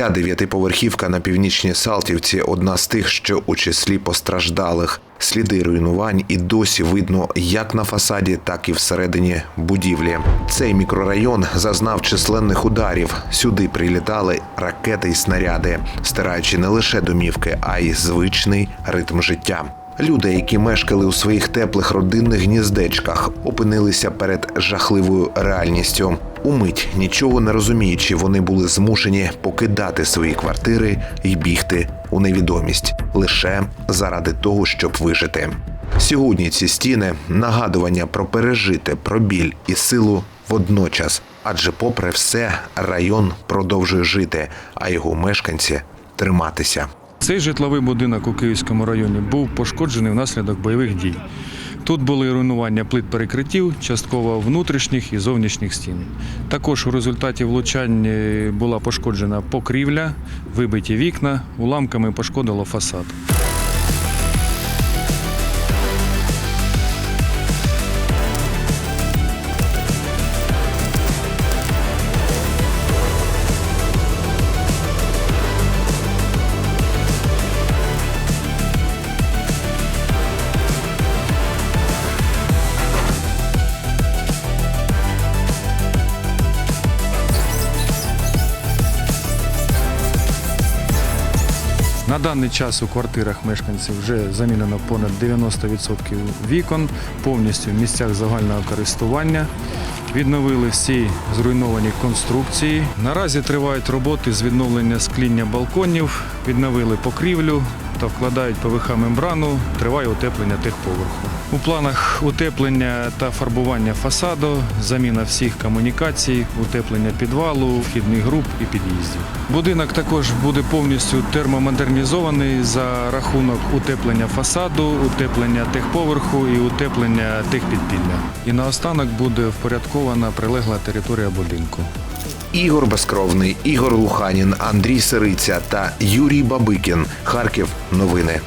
Ця дев'ятиповерхівка на північній Салтівці одна з тих, що у числі постраждалих. Сліди руйнувань і досі видно як на фасаді, так і всередині будівлі. Цей мікрорайон зазнав численних ударів. Сюди прилітали ракети й снаряди, стираючи не лише домівки, а й звичний ритм життя. Люди, які мешкали у своїх теплих родинних гніздечках, опинилися перед жахливою реальністю. Умить, нічого не розуміючи, вони були змушені покидати свої квартири і бігти у невідомість лише заради того, щоб вижити. Сьогодні ці стіни нагадування про пережите, про біль і силу водночас. Адже, попри все, район продовжує жити, а його мешканці триматися. Цей житловий будинок у Київському районі був пошкоджений внаслідок бойових дій. Тут були руйнування плит перекриттів, частково внутрішніх і зовнішніх стін. Також у результаті влучань була пошкоджена покрівля, вибиті вікна, уламками пошкодило фасад. На даний час у квартирах мешканців вже замінено понад 90% вікон, повністю в місцях загального користування. Відновили всі зруйновані конструкції. Наразі тривають роботи з відновлення скління балконів, відновили покрівлю та вкладають ПВХ мембрану. Триває утеплення техповерху. У планах утеплення та фарбування фасаду, заміна всіх комунікацій, утеплення підвалу, вхідних груп і під'їздів. Будинок також буде повністю термомодернізований за рахунок утеплення фасаду, утеплення техповерху і утеплення техпідпілля. І наостанок буде впорядкована прилегла територія будинку. Ігор Безкровний, Ігор Луханін, Андрій Сириця та Юрій Бабикін. Харків. Новини.